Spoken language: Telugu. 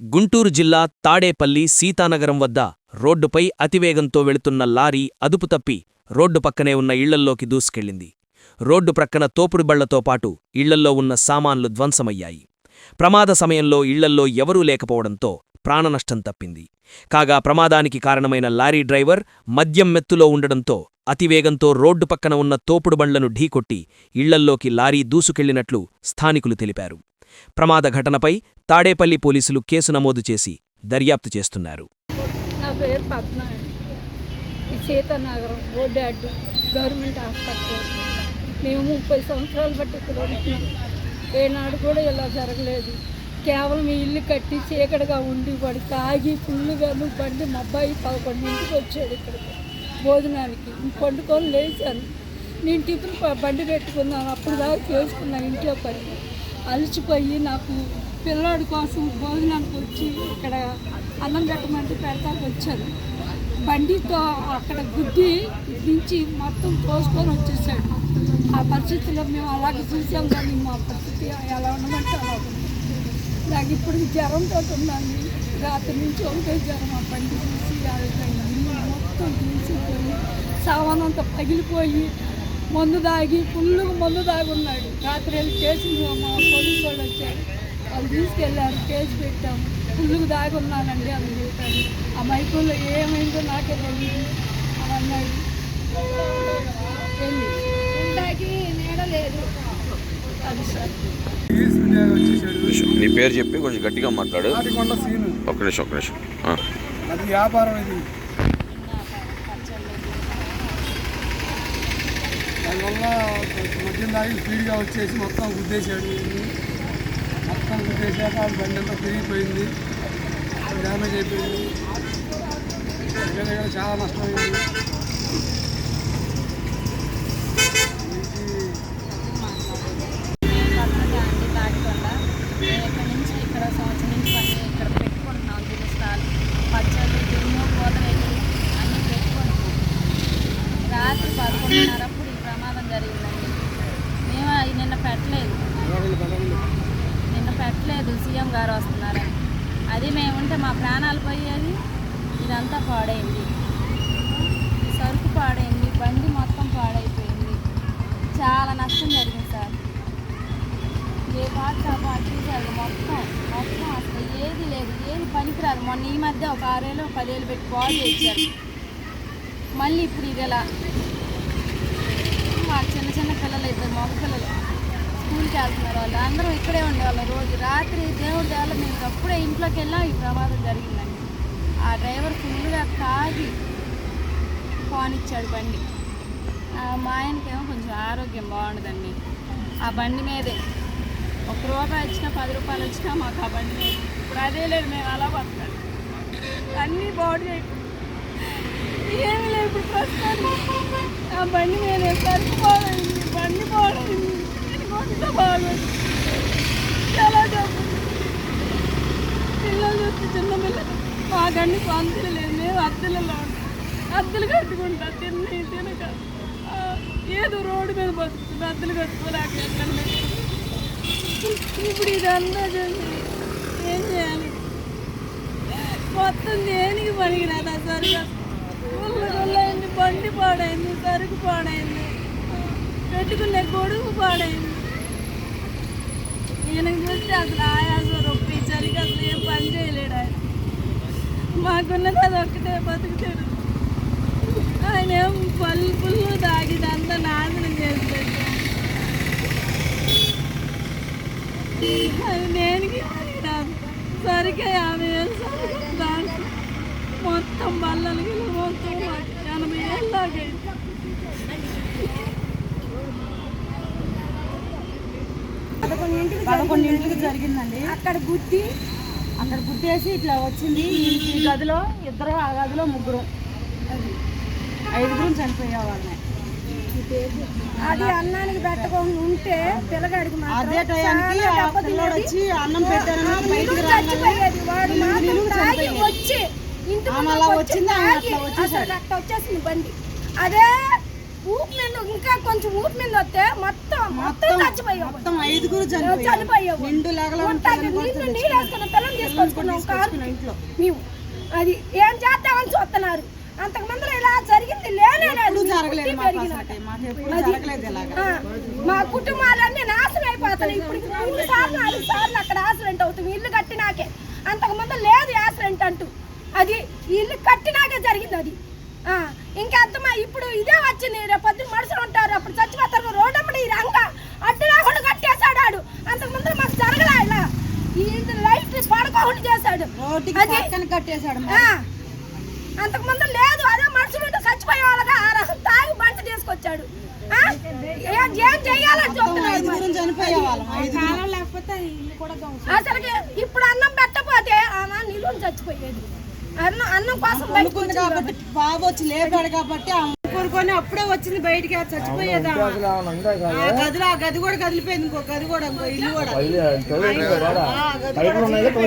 గుంటూరు జిల్లా తాడేపల్లి సీతానగరం వద్ద రోడ్డుపై అతివేగంతో వెళుతున్న లారీ అదుపు తప్పి రోడ్డు పక్కనే ఉన్న ఇళ్ళల్లోకి దూసుకెళ్ళింది రోడ్డు ప్రక్కన తోపుడు బళ్ళతో పాటు ఇళ్ళల్లో ఉన్న సామాన్లు ధ్వంసమయ్యాయి. ప్రమాద సమయంలో ఇళ్ళల్లో ఎవరూ లేకపోవడంతో ప్రాణనష్టం తప్పింది. కాగా ప్రమాదానికి కారణమైన లారీ డ్రైవర్ మద్యం మెత్తులో ఉండడంతో అతివేగంతో రోడ్డు పక్కన ఉన్న తోపుడు బండ్లను ఢీకొట్టి ఇళ్ళల్లోకి లారీ దూసుకెళ్ళినట్లు స్థానికులు తెలిపారు. ప్రమాద ఘటనపై తాడేపల్లి పోలీసులు కేసు నమోదు చేసి దర్యాప్తు చేస్తున్నారు. నా పేరు పద్మ సీతానగరం రోడ్డు అడ్డు గవర్నమెంట్ హాస్పిటల్. మేము ముప్పై సంవత్సరాలు బట్టి ఇక్కడ ఉంటున్నాం ఏనాడు కూడా ఇలా జరగలేదు. కేవలం ఇల్లు కట్టి చీకటిగా ఉండి వాడు తాగి ఫుల్లుగా బండి మా అబ్బాయి పదకొండింటికి వచ్చాడు ఇక్కడికి. భోజనానికి. పండుకొని లేచాను. నేను టిఫిన్ బండి పెట్టుకున్నాను. అప్పుడు దాకా చేసుకున్నాను ఇంట్లో పని. అలసిపోయి నాకు పిల్లాడి కోసం భోజనానికి వచ్చి ఇక్కడ అన్నం పెట్టమంటే పెడతాకి వచ్చాను బండితో అక్కడ గుద్ది దించి మొత్తం తోసుకొని వచ్చేసాడు. ఆ పరిస్థితిలో మేము అలాగే చూసాం కానీ మా పరిస్థితి ఎలా ఉండమంటే అలా ఉంది. నాకు ఇప్పుడు జ్వరంతో ఉందండి రాత్రి నుంచి ఒకటే జ్వరం ఆ బండి చూసి ఆగిపోయింది మొత్తం చూసిపోయి సామానంతా పగిలిపోయి మందు దాగి ఫుల్గా మందు దాగి ఉన్నాడు రాత్రి వెళ్ళి కేసు మా పోలీసు వాళ్ళు వచ్చారు. వాళ్ళు తీసుకెళ్ళారు కేసు పెట్టాము. ఫుల్గా దాగి ఉన్నానండి అని చెప్పాడు ఆ మైకుల్లో ఏమైందో నాకే తెలియదు అని అన్నాడు. వెళ్ళి ఉండాకి నీడ లేదు. అది సార్. నీ పేరు చెప్పి కొంచెం గట్టిగా మాట్లాడు. ఒక్క నిమిషం ఒక్క నిమిషం. ఆ. అది వ్యాపారం ఇది. దానివల్ల మద్యం తాగి స్పీడ్గా వచ్చేసి మొత్తం గుద్దేశాడు. మొత్తం గుద్దేశాక ఆ బండి అంతా తిరిగిపోయింది. డ్యామేజ్ అయిపోయింది. దగ్గర దగ్గర చాలా నష్టమైంది. దీనికి పద్మజ అండి అన్నీ పెట్టుకుంటున్నాం రాత్రి నుంచి ఇక్కడ సంవత్సరం నుంచి పని ఇక్కడ పెట్టుకుంటున్నాం దీని స్టాల్ పచ్చళ్ళు దుమ్ము కోతరేలు అన్నీ పెట్టుకుంటున్నాం రాత్రి పదకొండున్నరప్పుడు ఈ ప్రమాదం జరిగిందండి మేము అవి నిన్న పెట్టలేదు నిన్న పెట్టలేదు సీఎం గారు వస్తున్నారని అది మేము ఉంటే మా ప్రాణాలు పోయేది ఇదంతా పాడైంది. సరుకు పాడైంది. బండి మొత్తం పాడైపోయింది. చాలా నష్టం జరిగింది సార్. ఏ పాట ఆ చూసారు మొత్తం మొత్తం అసలు ఏది లేదు. ఏది పనికిరాదు. మొన్న ఈ మధ్య ఒక ఆరేళ్ళు పదేళ్ళు పెట్టి బాగు చేశారు. మళ్ళీ ఇప్పుడు ఇది ఎలా మా చిన్న చిన్న పిల్లలు ఇద్దరు మగ పిల్లలు స్కూల్కి వెళ్తున్నారు వాళ్ళు. అందరూ ఇక్కడే ఉండేవాళ్ళం రోజు. రాత్రి దేవుడి దేవాల మేము అప్పుడే ఇంట్లోకి వెళ్ళాం ఈ ప్రమాదం జరిగిందండి. ఆ డ్రైవర్ ఫుల్గా తాగి ఇచ్చాడు బండి. మా ఆయనకేమో కొంచెం ఆరోగ్యం బాగుండదండి. ఆ బండి మీదే. ఒక రూపాయి వచ్చినా పది రూపాయలు వచ్చినా మాకు ఆ బండి మీద. ఇప్పుడు అదే లేదు మేము అలా బతకాలి అన్నీ బాడీ ఏమి లేదు ఇప్పుడు ప్రస్తుతానికి. ఆ బండి మీద. సరిపోయింది బండి బాగైంది కొంత బాగుంది చాలా డబ్బు పిల్లలు చూస్తే చిన్న పిల్లలు మాకండి పంతులు లేదు మేము అద్దెలలో అద్దెలు కట్టుకుంటా తిని తినక ఏదో రోడ్డు మీద బతుకుతుంది అద్దెలు కట్టుకోలేక ఇప్పుడు ఇదంతా చేసి ఏం చేయాలి మొత్తం దేనికి పనికిరాదు ఆ సరుకు గుళ్ళు గుళ్ళైంది బండి పాడైంది సరుకు పాడైంది పెట్టుకునే గొడుగు పాడైంది. ఈయనకు చూస్తే అసలు ఆయాసం రొప్పి చలికి అసలు ఏం పని చేయలేడు ఆయన. మాకున్నది అది ఒక్కటే బతుకుతాడు ఆయన ఏం పళ్ళు పుల్లు తాగి అంతా నాశనం చేస్తాడు. అది దేనికి సరిగ్గా యాభై వేలు సరుకు దాంట్లో మొత్తం బల్లలకి మొత్తం ఎనభై ఏళ్ళు దాకా పదకొండింటికి జరిగిందండి. అక్కడ గుద్ది అక్కడ గుద్దేసి ఇట్లా వచ్చింది. ఈ- గదిలో ఇద్దరు ఆ గదిలో ముగ్గురు. ఐదుగురు చనిపోయే వాళ్ళని అది అన్నానికి పెట్టకుండా ఉంటే పిల్లగాడికి అదే టయానికి పిల్లోడు. వచ్చి అన్నం పెట్టారని బయటికి రాగానే. వాడు తాగి. వచ్చి అలా వచ్చింది, అట్లా వచ్చేసింది బండి. అదే ఊపు మీద ఇంకా కొంచెం ఊపు మీద వస్తే మొత్తం మొత్తం చచ్చిపోయావు మొత్తం ఐదుగురు చనిపోయావు నిండు నీళ్ళు నీళ్ళు పిల్లలు తీసుకొచ్చుకున్నాం కారు. ఇంట్లో. మేము. అది ఏం చేద్దామని చూస్తున్నారు. అంతకు ముందు ఇలా జరిగింది లేనే మా కుటుంబాలన్నీ నాశనం అయిపోతున్నాయి. ఇప్పుడు మూడు సార్లు నాలుగు సార్లు అక్కడ యాక్సిడెంట్ అవుతుంది. ఇల్లు కట్టినాకే. అంతకు ముందు లేదు యాక్సిడెంట్ అంటూ. అది ఇల్లు కట్టినాకే జరిగింది అది. ఆ, ఇంకా అర్థమా? ఇప్పుడు ఇదే వచ్చింది. రేపు పొద్దున్న మనుషులు ఉంటారు. అప్పుడు చచ్చిపోతారు. రోడ్డు ఈ రంగ అడ్డు లేకుండా కట్టేశాడు ఆడు. అంతకు ముందు మాకు జరగలే ఇలా? ఈ లైట్ పడుకోకుండా చేశాడు. కట్టేశాడు ఆ, అంతకు ముందు లేదు. అదే మనుషులు ఉంటే చచ్చిపోయే వాళ్ళగా ఆ రకం తాగి బంట తీసుకొచ్చాడు? ఏం చెయ్యాలని అసలుకి ఇప్పుడు అన్నం పెట్టపోతే ఆమె నిలువని చచ్చిపోయేది. అన్నం అన్నం కోసం వచ్చింది కాబట్టి బాబు వచ్చి లేపాడు కాబట్టి ఆ కొనుక్కొని అప్పుడే వచ్చింది బయటికి అది చచ్చిపోయేదా? ఆ గదిలో ఆ గది కూడా కదిలిపోయింది ఇంకో గది కూడా ఇంకో ఇల్లు కూడా. ఆ గది కూడా ఫోన్